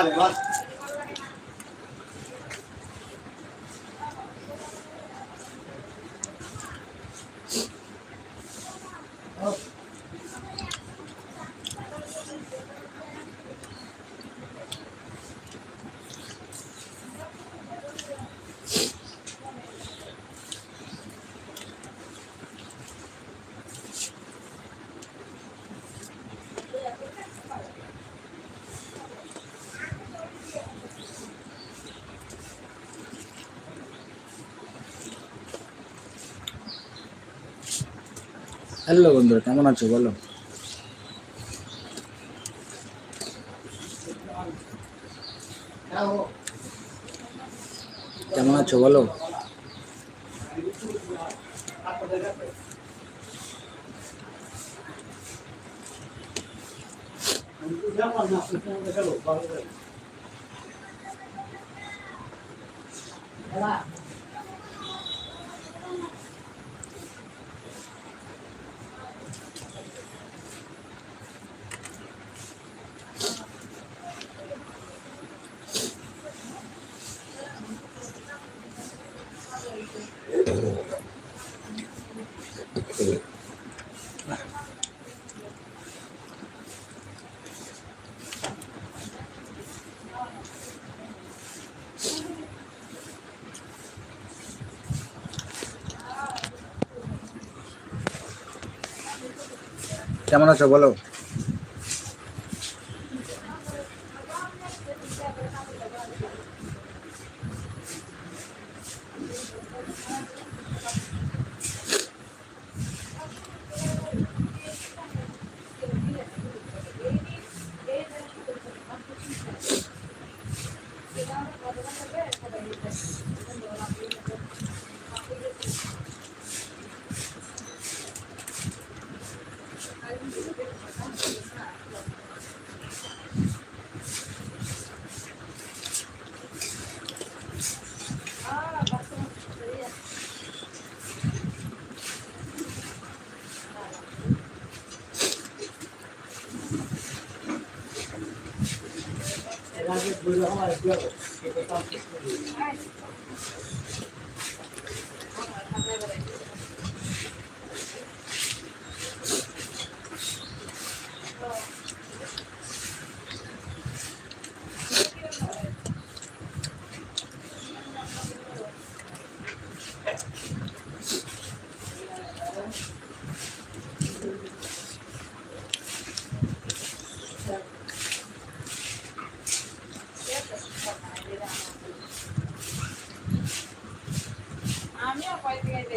Vale, vale. Hello বন্ধুরা কেমন আছো বলো? কেমন আছো বলো? কেমন আছো বলো? আমিও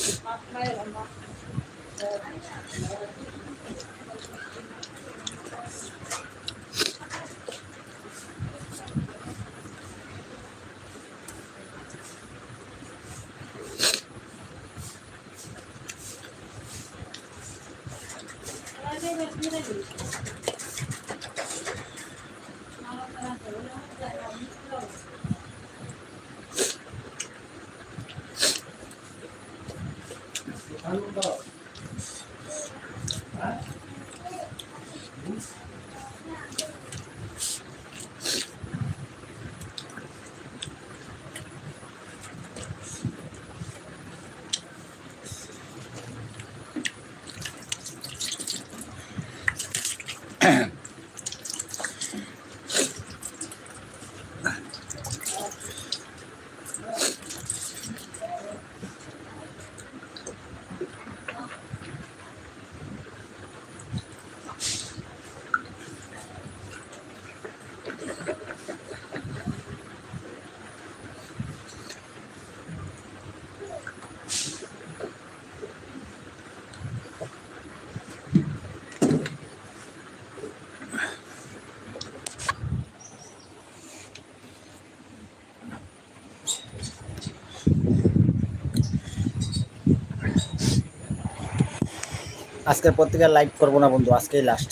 します。আজকের পর থেকে লাইভ করব না বন্ধু, আজকেই লাস্ট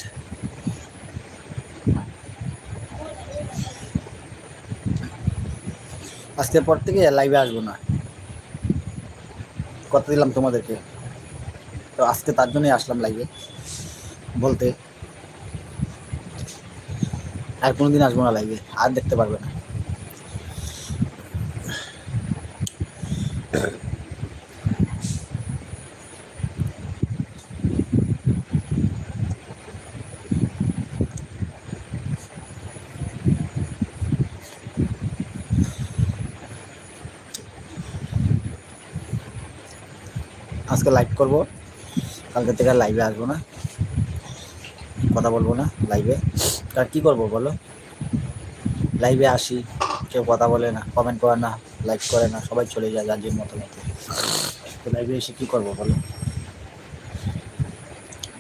আজকের পর থেকে লাইভে আসব না। কথা দিলাম তোমাদেরকে। তো আজকে তার জন্যই আসলাম লাইভে বলতে। আর কোনোদিন আসব না লাইভে আর দেখতে পারবে না। আজকে লাইভ করব। কালকে থেকে লাইভে আসব না। কথা বলব না লাইভে আর কি করব বলো? লাইভে আসি, কেউ কথা বলে না কমেন্ট করে না লাইক করে না, সবাই চলে যায় যার মতো মতো তো লাইভে এসে কি করব বলো?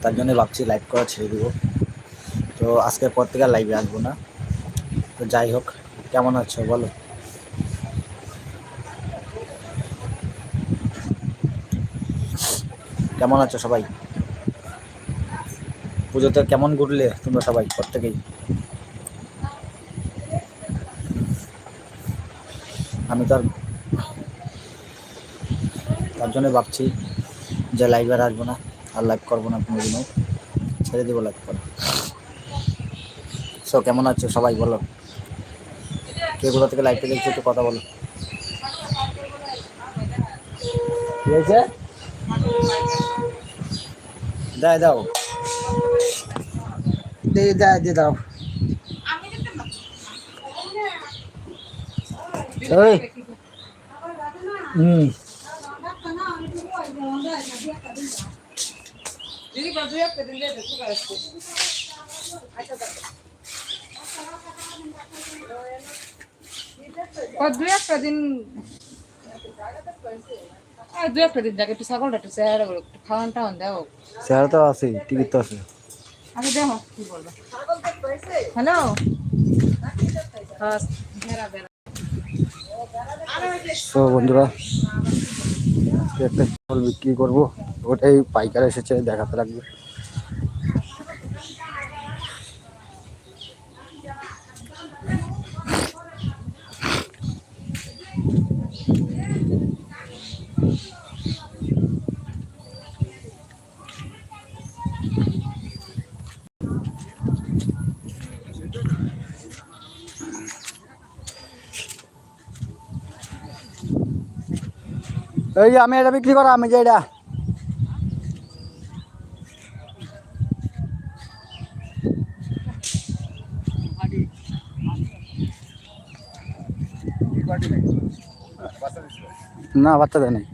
তার জন্য ভাবছি লাইভ করা ছেড়ে দেবো। তো আজকের পর থেকে লাইভে আসব না। তো যাই হোক, কেমন আছো বলো? কেমন আছো সবাই? পুজোতে কেমন ঘুরলে তোমরা সবাই প্রত্যেকেই? আমি তো আর তার জন্য ভাবছি যে লাইভ আর আসব না, আর লাইভ করব না কোনোদিনও। ছেড়ে দেবো লাইভ করে। সো কেমন আছো সবাই বলো? কে কোথা থেকে লাইভটা দেখছ একটু কথা বলো। কি হয়েছে? দাও দাও। দিয়ে দাও দিয়ে দাও। ওই হুম। দিদি বাজু একটা দিন দে দেখো আসছে ও দু একটা দিন। আর দু একটা দিন যাকে একটু ছাগলটা একটু চেহারা করে একটু খাওয়ান টাওয়ান দাও স্যার তো আছে টিকিট তো আছে। আচ্ছা দেখো কি বলব। হ্যালো? হ্যাঁ বন্ধুরা একটা বিক্রি করব ওটাই পাইকার এসেছে দেখাতে লাগবে। এই আমি এটা বিক্রি করা আমি যে এটা। না বাচ্চা দেয় নাই।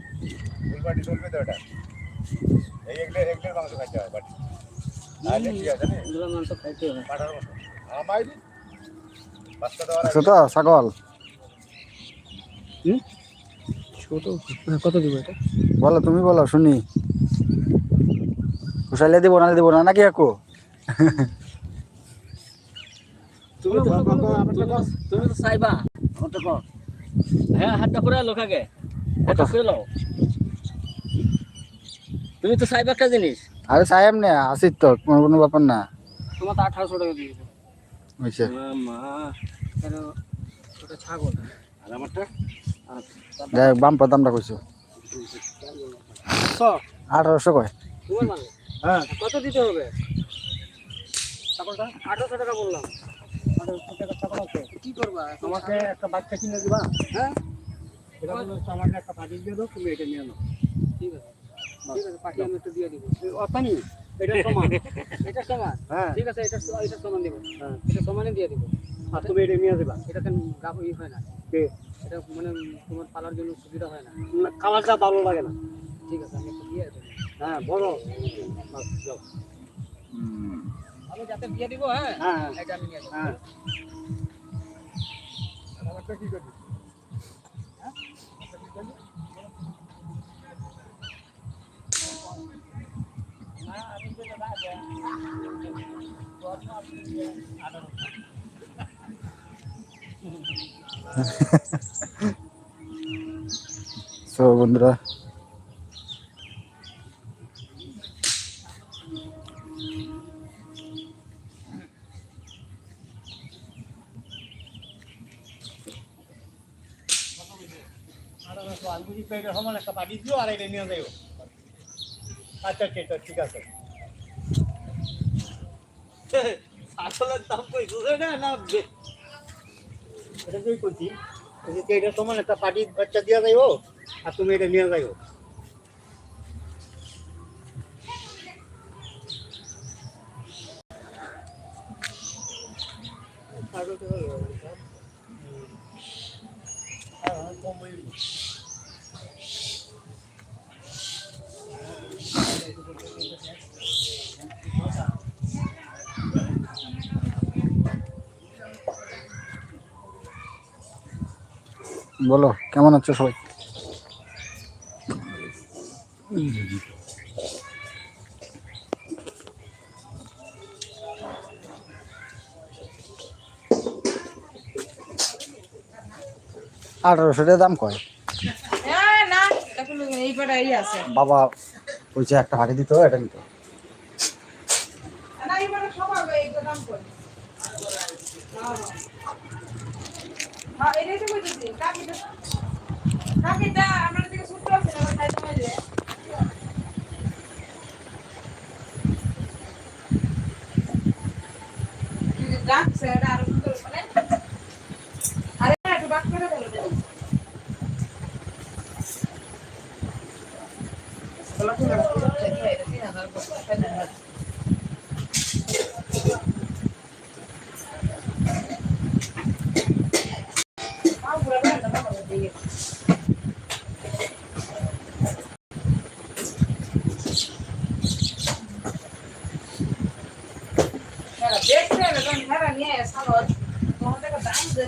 ছাগল। কত কত দিব এটা? বলো তুমি বলো শুনি। কুশাইলে দিব না দিব না নাকি একো তুমি তো তুমি তো চাইবা। কর হ্যাঁ হাতটা করে লোক আগে করে লও তুমি তো চাইবা একটা জিনিস। আরে সাহেব নে আসিস তো কোনো কোনো ব্যাপার না। তোমার তো আঠারোশো টাকা দিয়ে দেবো। মা ছাগল। আর আমারটা? যাই হোক, দামটা কইছো। আঠারোশো কয়? হ্যাঁ। কত দিতে হবে? আঠারোশো টাকা বললাম। আঠারোশো টাকা ছাগল আছে। কি করবা? আমাকে একটা বাচ্চা কিনে দিবা। হ্যাঁ? এটা আমাকে একটা পাঠিয়ে দিয়ে দাও তুমি এটা নিয়ে নাও। ঠিক আছে। ঠিক আছে পাঠিয়ে আমি একটু দিয়ে দিব। এটা সমান। এটা সমান? হ্যাঁ। ঠিক আছে এটা এটা সমান দিব। হ্যাঁ। এটা সমানে দিয়ে দিব। আর তুমি এটা নিয়ে দিবা এটা কেন গাব হয় না। কে এটা মানে তোমার পালার জন্য সুবিধা হয় না। কালারটা ভালো লাগে না। ঠিক আছে আমি একটু দিয়ে দেবো। হ্যাঁ বলো। আমি যাতে দিয়ে দিব হ্যাঁ? হ্যাঁ হ্যাঁ। এটা আমি নিয়ে যাব হ্যাঁ। সো বন্ধুরা আচ্ছা ঠিক আছে। ছাগলের দাম কইছো না এটা তুই করছি যে এটা সমান একটা পাটির বাচ্চা দিয়া যাইও আর তুমি এটা নিয়ে যাইও বলো কেমন আছো সবাই? আঠারোশো টাকা দাম কয়? বাবা বলছে একটা হাঁটি দিতে এটা নিতে করে হ্যাঁ ডাকছে এটা আরও সুন্দর মানে আরে একটু বাক করে বলো দেখছে এরকম হেরা নিয়ে ছাগল তোমার থেকে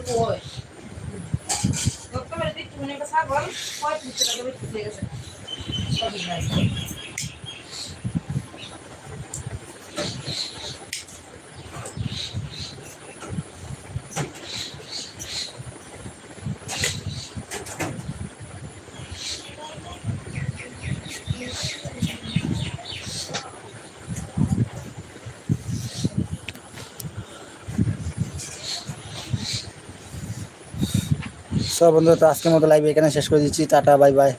ওই তোমার দিচ্ছি মানে একটা ছাগল পঁয়ত্রিশ টাকা বেশি গেছে সব বন্ধু তো আজকের মতো লাইভ এখানে শেষ করে দিচ্ছি। Tata bye bye